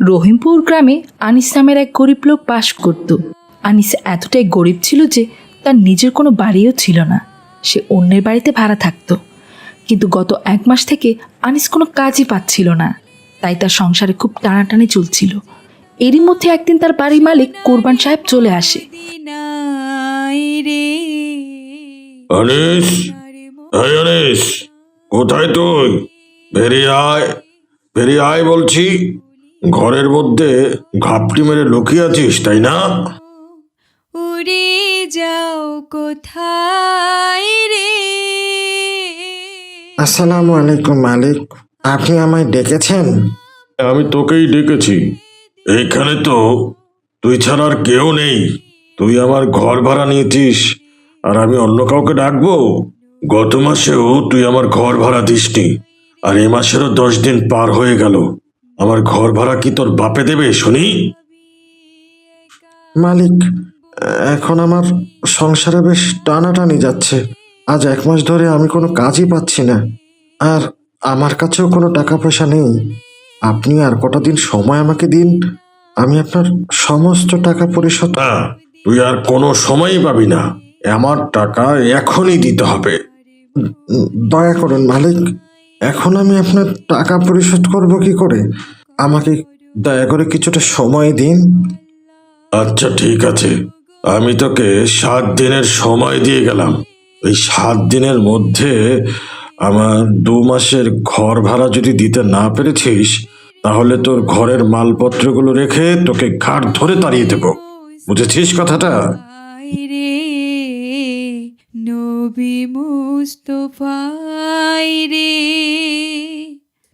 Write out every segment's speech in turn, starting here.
রহিমপুর গ্রামে আনিস নামের এক গরিব লোক বাস করত। আনিস এতটাই গরিব ছিল যে তার নিজের কোনো বাড়িও ছিল না। সে অন্যের বাড়িতে ভাড়া থাকতো। কিন্তু গত এক মাস থেকে আনিস কোনো কাজই পাচ্ছিল না। তাই তার সংসারে খুব টানাটানি চলছিল। এরই মধ্যে একদিন তার বাড়ির মালিক কোরবান সাহেব চলে আসে। আনিস? আনিস, কোথায় তুই? বেরিয়ে আয় বেরিয়ে আয় বলছি। ঘরের মধ্যে ঘাপটি মেরে লুকিয়ে আছিস তাই না? উড়ে যাও কোথায় রে? আসসালামু আলাইকুম মালিক। আপনি আমায় ডেকেছেন? আমি তোকেই ডেকেছি। এইখানে তো তুই ছাড়া আর কেউ নেই। তুই আমার ঘর ভাড়া নিয়েছিস আর আমি অন্য কাউকে ডাকবো? গত মাসেও তুই আমার ঘর ভাড়া দিসনি আর এ মাসেরও দশ দিন পার হয়ে গেল। আমার ঘর ভাড়া কি তোর বাপে দেবে শুনি? মালিক এখন আমার সংসারে বেশ টানাটানি যাচ্ছে। আজ এক মাস ধরে আমি কোনো কাজই পাচ্ছি না। আর আমার কাছেও কোনো টাকা পয়সা নেই। আপনি আর কটা দিন সময় আমাকে দিন। আমি আপনার সমস্ত টাকা পরিশোধ না তুই আর কোনো সময়ই পাবি না। আমার টাকা এখনই দিতে হবে। দয়া করুন মালিক। এখন আমি আপনার টাকা পরিশোধ করব কি করে? আমাকে দয়া করে কিছুটা সময় দিন। আচ্ছা ঠিক আছে। আমি তোকে সাত দিনের সময় দিয়ে গেলাম। এই সাত দিনের মধ্যে আমার দু মাসের ঘর ভাড়া যদি দিতে না পেরেছিস তাহলে তোর ঘরের মালপত্রগুলো রেখে তোকে ঘাট ধরে তাড়িয়ে দেবো। বুঝেছিস কথাটা? নবী মুস্তফাই রে।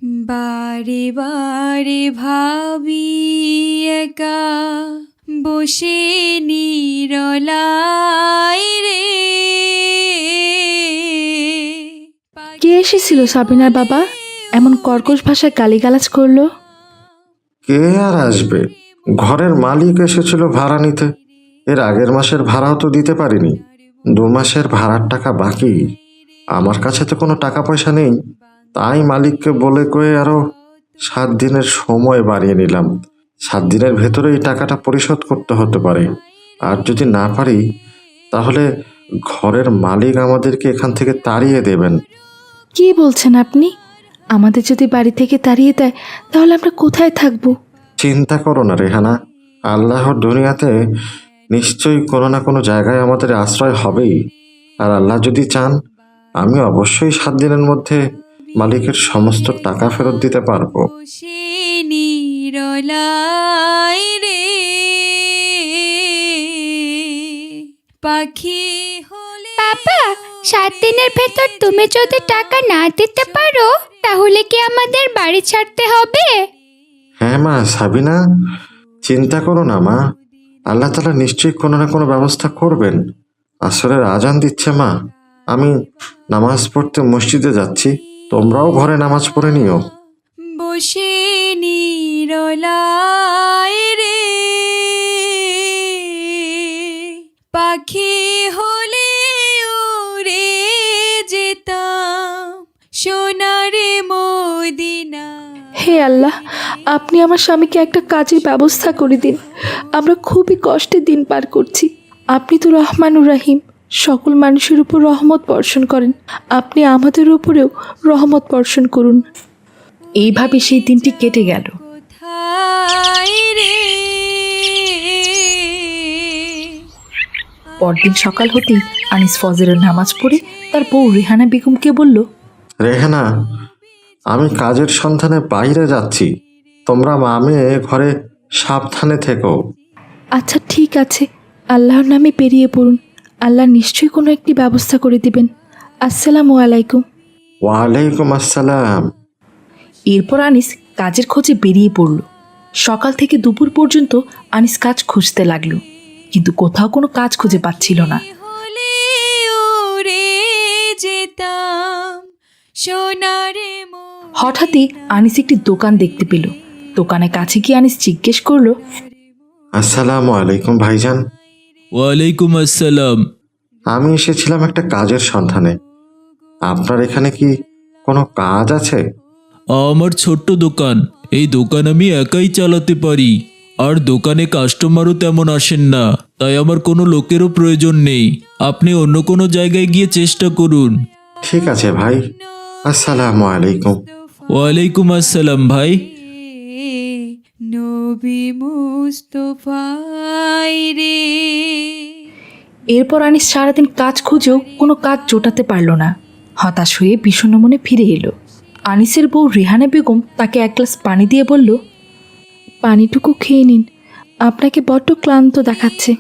বারে বারে ভাবি একা বসে নিরলাই রে। কে এসেছিল সাবিনার বাবা? এমন কর্কশ ভাষায় গালিগালাজ করল? কে আর আসবে? ঘরের মালিক এসেছিল ভাড়া নিতে। এর আগের মাসের ভাড়াও তো দিতে পারিনি। দু মাসের ভাড়ার টাকা বাকি। আমার কাছে তো কোনো টাকা পয়সা নেই। তাই মালিককে বলে কয়ে আরও সাত দিনের সময় বাড়িয়ে নিলাম। সাত দিনের ভেতরে এই টাকাটা পরিশোধ করতে হতে পারে। আর যদি না পারি তাহলে ঘরের মালিক আমাদেরকে এখান থেকে তাড়িয়ে দেবেন। কি বলছেন আপনি? আমাদের যদি বাড়ি থেকে তাড়িয়ে দেয় তাহলে আমরা কোথায় থাকব? চিন্তা করো না রেহানা। আল্লাহর দুনিয়াতে নিশ্চয়ই কোনো না কোনো জায়গায় আমাদের আশ্রয় হবেই। আর আল্লাহ যদি চান আমি অবশ্যই সাত দিনের মধ্যে মালিকের সমস্ত টাকা ফেরত দিতে পারব। পাখি হলে বাবা সাত দিনের ভেতর তুমি যদি টাকা না দিতে পারো তাহলে কি আমাদের বাড়ি ছাড়তে হবে? হ্যাঁ মা সাবিনা চিন্তা করো না মা। আল্লাহ তালা নিশ্চয়ই কোনো না কোনো ব্যবস্থা করবেন। আসরের আজান দিচ্ছে মা। আমি নামাজ পড়তে মসজিদে যাচ্ছি। তোমরাও ঘরে নামাজ পড়ে নিও। বসে রে। পাখি হলে উড়ে যেতাম। সোনারে মদিনা। হে আল্লাহ আপনি আমার স্বামীকে একটা কাজের ব্যবস্থা করে দিন। আমরা খুবই কষ্টে দিন পার করছি। আপনি তো রহমানুর রাহিম। সকল মানুষের উপর রহমত বর্ষণ করেন। আপনি আমাদের উপরেও রহমত বর্ষণ করুন। এইভাবে সেই দিনটি কেটে গেল। রে? পরদিন সকাল হতেই আনিস ফজরের নামাজ পড়ে তার বউ রেহানা বেগমকে বলল রেহানা আমি কাজের সন্ধানে বাইরে যাচ্ছি। তোমরা মা মেয়ে ঘরে সাবধানে থেকো। আচ্ছা ঠিক আছে। আল্লাহর নামে পেরিয়ে পড়ুন। আল্লাহ নিশ্চয়ই কোনো একটি ব্যবস্থা করে দিবেন। আসসালামু আলাইকুম। ওয়ালাইকুম আসসালাম। এরপর আনিস কাজের খোঁজে বেরিয়ে পড়ল। সকাল থেকে দুপুর পর্যন্ত আনিস কাজ খুঁজতে লাগল। কিন্তু কোথাও কোনো কাজ খুঁজে পাচ্ছিল না। হলে উড়ে যেতাম সোনারে মন হঠাৎই আনিস একটি দোকান দেখতে পেল। দোকানের কাছে গিয়ে আনিস জিজ্ঞেস করল আসসালামু আলাইকুম ভাইজান। ওয়ালাইকুম আসসালাম। আমি এসেছিলাম একটা কাজের সন্ধানে। আপনার এখানে কি কোনো কাজ আছে? আমার ছোট্ট দোকান। এই দোকান আমি একাই চালাতে পারি। আর দোকানে কাস্টমারও তেমন আসেন না তাই আমার কোনো লোকেরও প্রয়োজন নেই। আপনি অন্য কোনো জায়গায় গিয়ে চেষ্টা করুন। ঠিক আছে ভাই। আসসালামু আলাইকুম। ওয়ালাইকুম আসসালাম ভাই। নবী মুস্তফাই রে। এরপর আনিস সারাদিন কাজ খুঁজেও কোনো কাজ জোটাতে পারল না। হতাশ হয়ে বিষণ্ণ মনে ফিরে এলো। আনিসের বউ রেহানা বেগম তাকে এক গ্লাস পানি দিয়ে বলল পানিটুকু খেয়ে নিন। আপনাকে বড্ড ক্লান্ত দেখাচ্ছে।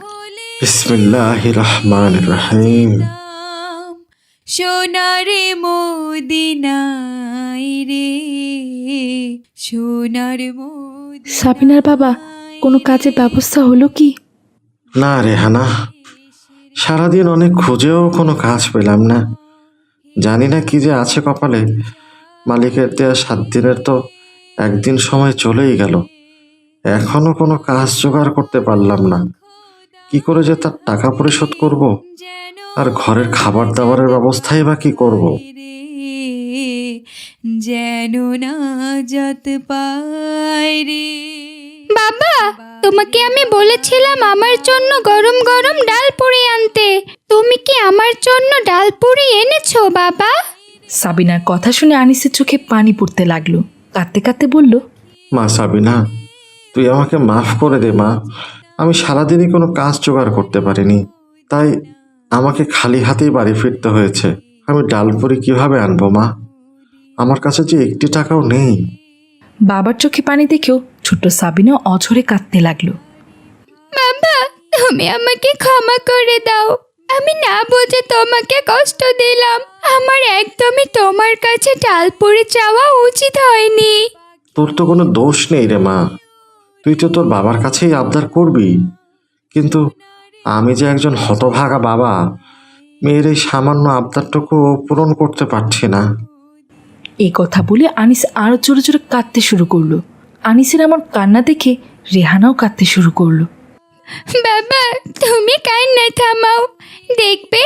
বিসমিল্লাহ রহমান রহিম। নাম সোনারে মদিনাই রে সোনার মদিনা সাবিনার বাবা, কোনো কাজের ব্যবস্থা হলো কি? না রেহানা সারাদিন অনেক খুঁজেও কোনো কাজ পেলাম না। জানি না কি যে আছে কপালে, মালিকের দেয়া সাত দিনের তো একদিন সময় চলেই গেল। এখনও কোনো কাজ জোগাড় করতে পারলাম না। কি করে যে তার টাকা পরিশোধ করব? আর ঘরের খাবার দাবারের ব্যবস্থাই বা কি করব? রে যেন না যত পাই রে। বাবা তোমাকে আমি বলেছিলাম আমার জন্য গরম গরম ডাল পুরি আনতে। তুমি কি আমার জন্য ডাল পুরি এনেছো বাবা? সাবিনার কথা শুনে আনিসের চোখে পানি পড়তে লাগল। কাঁদতে কাঁদতে বলল মা সাবিনা তুই আমাকে মাফ করে দে মা। আমি সারাদিনই কোনো কাজ জোগাড় করতে পারিনি। তাই আমাকে খালি হাতেই বাড়ি ফিরতে হয়েছে। আমি ডালপুরি কীভাবে আনব মা? আমার কাছে যে একটি টাকাও নেই। বাবার চোখে পানি দেখেও ছোট্ট সাবিনা অঝরে কাঁদতে লাগল। বাবা তুমি আমাকে ক্ষমা করে দাও। আমি না বুঝে তোমাকে কষ্ট দিলাম। আমার একদমই তোমার কাছে ডাল পুরি চাওয়া উচিত হয়নি। তোর তো কোনো দোষ নেই রে মা। তুই তো তোর বাবার কাছেই আবদার করবি। কিন্তু আমি যে একজন হতভাগা বাবা মেয়ের এই সামান্য আবদারটুকু পূরণ করতে পারছি না। এই কথা বলে আনিস আরও জোরে জোরে কাঁদতে শুরু করল। আনিসের আমার কান্না দেখে রেহানাও কাঁদতে শুরু করল। বাবা, তুমি কান্না থামাও। দেখবে,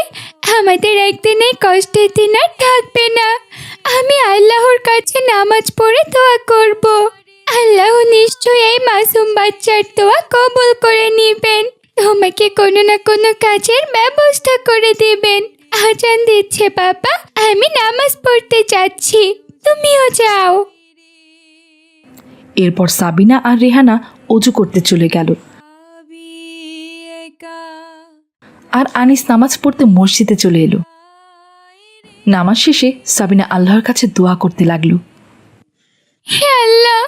আমাদের একদিন এই কষ্টের দিন আর থাকবে না। আমি আল্লাহর কাছে নামাজ পড়ে দোয়া করব। আল্লাহ নিশ্চয়ই এই মাসুম বাচ্চার দোয়া কবুল করে নেবেন। তোমাকে কোনো না কোনো কাজের ব্যবস্থা করে দেবেন। আজান দিচ্ছে, বাবা। আমি নামাজ পড়তে যাচ্ছি। তুমিও যাও। এরপর সাবিনা আর রেহানা অজু করতে চলে গেল। আর আনিস নামাজ পড়তে মসজিদে চলে এলো। নামাজ শেষে সাবিনা আল্লাহর কাছে দোয়া করতে লাগল। হে আল্লাহ,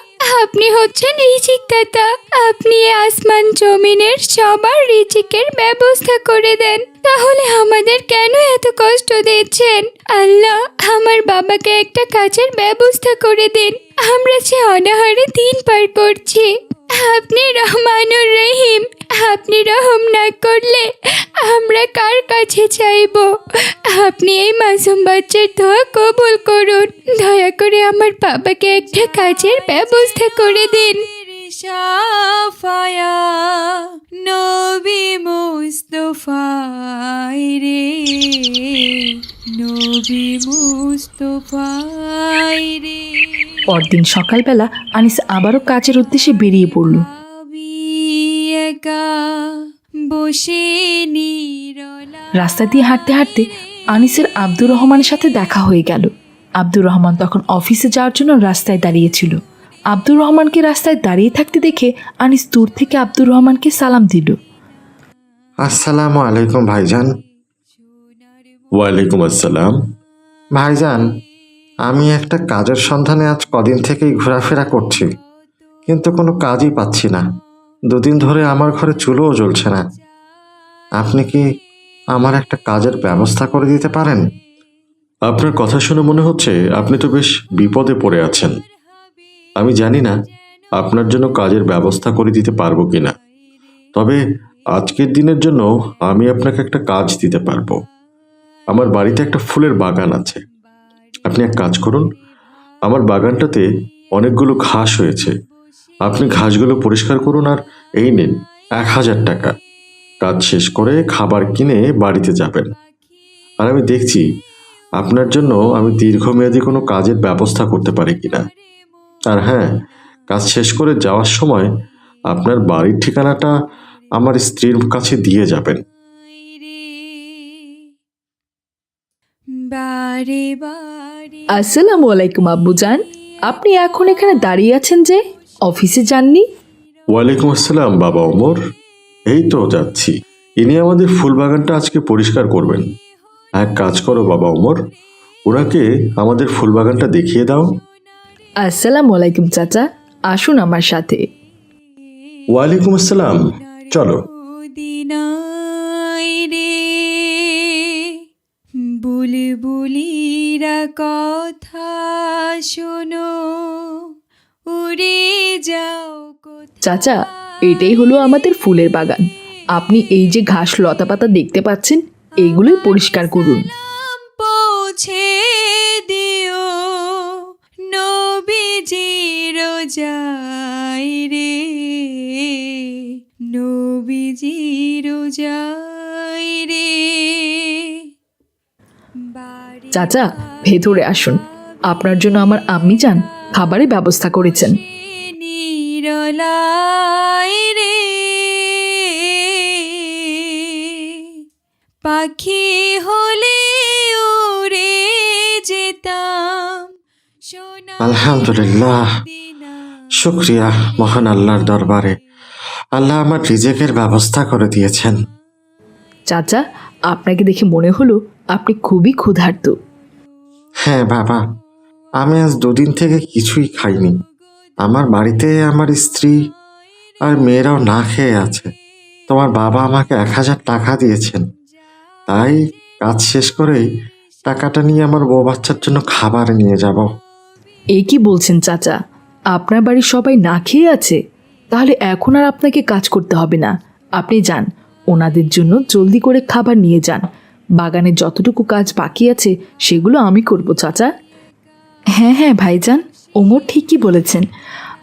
আপনি হচ্ছেন রিজিক দাতা আপনি আসমান জমিনের সবার রিজিকের ব্যবস্থা করে দেন। তাহলে আমাদের কেন এত কষ্ট দিচ্ছেন? আল্লাহ, আমার বাবাকে একটা কাজের ব্যবস্থা করে দিন। আমরা যে অনাহারে দিন পার করছি। আপনি রহমানুর রহিম, আপনি রহম না করলে আমরা কার কাছে চাইব? আপনি এই মাসুম বাচ্চার দোয়া কবুল করুন। দয়া করে আমার বাবাকে একটা কাজের ব্যবস্থা করে দিন। নবী মুস্তফাই রে। নবী মুস্তফাই রে। পরদিন সকালবেলা আনিস আবারও কাজের উদ্দেশ্যে বেরিয়ে পড়ল। বসে রাস্তা দিয়ে হাঁটতে হাঁটতে আনিসের আব্দুর রহমানের সাথে দেখা হয়ে গেল। আব্দুর রহমান তখন অফিসে যাওয়ার জন্য রাস্তায় দাঁড়িয়েছিল। আব্দুর রহমানকে রাস্তায় দাঁড়িয়ে থাকতে দেখে আনিস দূর থেকে আব্দুর রহমানকে সালাম দিল। আসসালামু আলাইকুম ভাইজান। ওয়ালাইকুম আসসালাম। ভাইজান আমি একটা কাজের সন্ধানে আজ কদিন থেকেই ঘোরাফেরা করছি কিন্তু কোনো কাজই পাচ্ছি না। দুদিন ধরে আমার ঘরে চুলোও জ্বলছে না। আপনি কি আমার একটা কাজের ব্যবস্থা করে দিতে পারেন? আপনার কথা শুনে মনে হচ্ছে আপনি তো বেশ বিপদে পড়ে আছেন। আমি জানি না আপনার জন্য কাজের ব্যবস্থা করে দিতে পারব কিনা। তবে আজকের দিনের জন্য আমি আপনাকে একটা কাজ দিতে পারব। আমার বাড়িতে একটা ফুলের বাগান আছে। আপনি এক কাজ করুন, আমার বাগানটাতে অনেকগুলো ঘাস হয়েছে। আপনি ঘাসগুলো পরিষ্কার করুন আর এই নিন, এক হাজার টাকা। কাজ শেষ করে খাবার কিনে বাড়িতে যাবেন। আর আমি দেখছি, আপনার জন্য আমি দীর্ঘমেয়াদী কোনো কাজের ব্যবস্থা করতে পারি কিনা। আর হ্যাঁ কাজ শেষ করে যাওয়ার সময় আপনার বাড়ির ঠিকানাটা আমার স্ত্রীর কাছে দিয়ে যাবেন। বারে বারে আসসালামু আলাইকুম আব্বুজান। আপনি এখন এখানে দাঁড়িয়ে আছেন যে অফিসে যাননি? ওয়ালাইকুম আসসালাম বাবা ওমর। এই তো যাচ্ছি। ইনি আমাদের ফুল বাগানটা আজকে পরিষ্কার করবেন। এক কাজ করো বাবা ওমর। ওনাকে আমাদের ফুল বাগানটা দেখিয়ে দাও। আসসালামু আলাইকুম চাচা। আসুন আমার সাথে। ওয়ালাইকুম আসসালাম। চলো। দিনাই কথা শোনো, উড়ে যাও চাচা, এটাই হলো আমাদের ফুলের বাগান। আপনি এই যে ঘাস লতা পাতা দেখতে পাচ্ছেন এইগুলোই পরিষ্কার করুন। চাচা ভেতরে আসুন। আপনার জন্য আমার আম্মি যান খাবারের ব্যবস্থা করেছেন। পাখি হলে উড়ে যেতাম আলহামদুলিল্লাহ। শুক্রিয়া মহান আল্লাহর দরবারে। আল্লাহ আমার রিজেকের ব্যবস্থা করে দিয়েছেন। চাচা আপনাকে দেখে মনে হলো আপনি খুবই ক্ষুধার্ত। হ্যাঁ বাবা। আমি আজ দুদিন থেকে কিছুই খাইনি। আমার বাড়িতে আমার স্ত্রী আর মেয়েরাও না খেয়ে আছে। তোমার বাবা আমাকে এক হাজার টাকা দিয়েছেন। তাই কাজ শেষ করেই টাকাটা নিয়ে আমার বউ বাচ্চার জন্য খাবার নিয়ে যাব। এ কি বলছেন চাচা? আপনার বাড়ির সবাই না খেয়ে আছে? তাহলে এখন আর আপনাকে কাজ করতে হবে না। আপনি যান ওনাদের জন্য জলদি করে খাবার নিয়ে যান। বাগানে যতটুকু কাজ বাকি আছে, সেগুলো আমি করব, চাচা। হ্যাঁ হ্যাঁ ভাইজান, ওমর ঠিকই বলেছেন।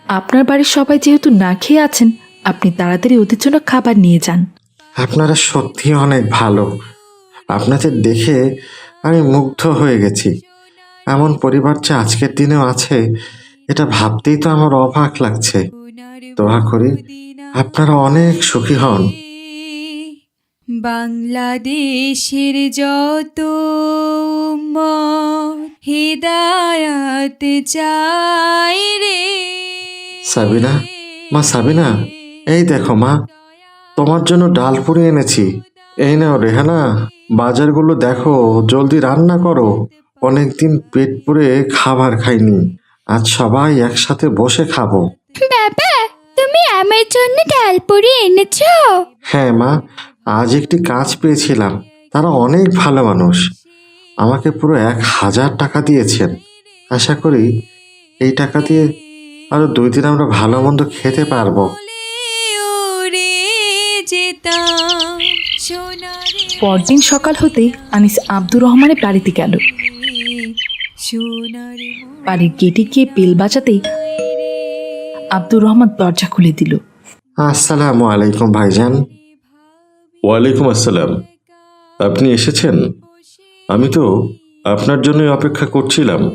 আপনার বাড়ির সবাই যেহেতু না খেয়ে আছেন, আপনি তাড়াতাড়ি ওদের জন্য খাবার নিয়ে যান। আপনারা সত্যি অনেক ভালো। আপনাদের দেখে আমি মুগ্ধ হয়ে গেছি। এমন পরিবার যে আজকের দিনেও আছে, এটা ভাবতেই তো আমার অবাক লাগছে। দোয়া করি, আপনারা অনেক সুখী হন। বাংলাদেশের যত হৃদায়াত চাই রে। সাবিনা মা সাবিনা এই দেখো মা তোমার জন্য ডাল পুরি এনেছি। এই নাও রেহানা বাজারগুলো দেখো জলদি রান্না করো। অনেকদিন পেট পুরে খাবার খাইনি আজ সবাই একসাথে বসে খাব। বাবা তুমি আমার জন্য ডালপুরি এনেছো? হ্যাঁ মা আজ একটি কাজ পেয়েছিলাম। তারা অনেক ভালো মানুষ। আমাকে পুরো এক হাজার টাকা দিয়েছেন। আশা করি এই টাকা দিয়ে আরও দুই দিন আমরা ভালো মন্দ খেতে পারব। পরদিন সকাল হতেই আনিস আব্দুর রহমানের বাড়িতে গেল। বাড়ির গেটে গিয়ে বেল বাজাতেই আব্দুর রহমান দরজা খুলে দিল। আসসালামু আলাইকুম ভাইজান। ওয়ালাইকুম আসসালাম। আপনি এসেছেন? আমি তো আপনার জন্যই অপেক্ষা করছিলাম।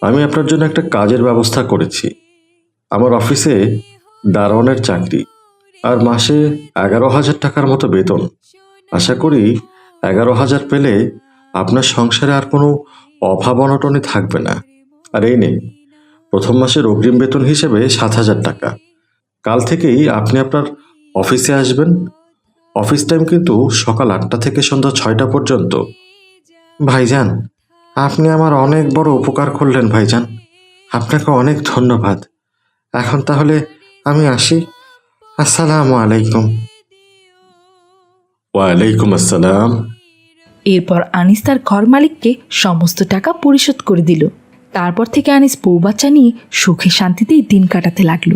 আমি আপনার জন্য একটা কাজের ব্যবস্থা করেছি। আমার অফিসে দারোয়ানের চাকরি আর মাসে এগারো হাজার টাকার মতো বেতন। আশা করি এগারো হাজার পেলে আপনার সংসারে আর কোনো অভাব অনটনে থাকবে না। আর এই নেই প্রথম মাসের অগ্রিম বেতন হিসেবে সাত হাজার টাকা। কাল থেকেই আপনি আপনার অফিসে আসবেন। অফিস টাইম কিন্তু সকাল আটটা থেকে সন্ধ্যা ছয়টা পর্যন্ত। ভাইজান আপনি আমার অনেক বড় উপকার করলেন ভাইজান। আপনাকে অনেক ধন্যবাদ। এখন তাহলে আমি আসি। আসসালামু আলাইকুম। ওয়ালাইকুম আসসালাম। এরপর আনিস তার ঘর মালিককে সমস্ত টাকা পরিশোধ করে দিল। তারপর থেকে আনিস বউ বাচ্চা নিয়ে সুখে শান্তিতেই দিন কাটাতে লাগল।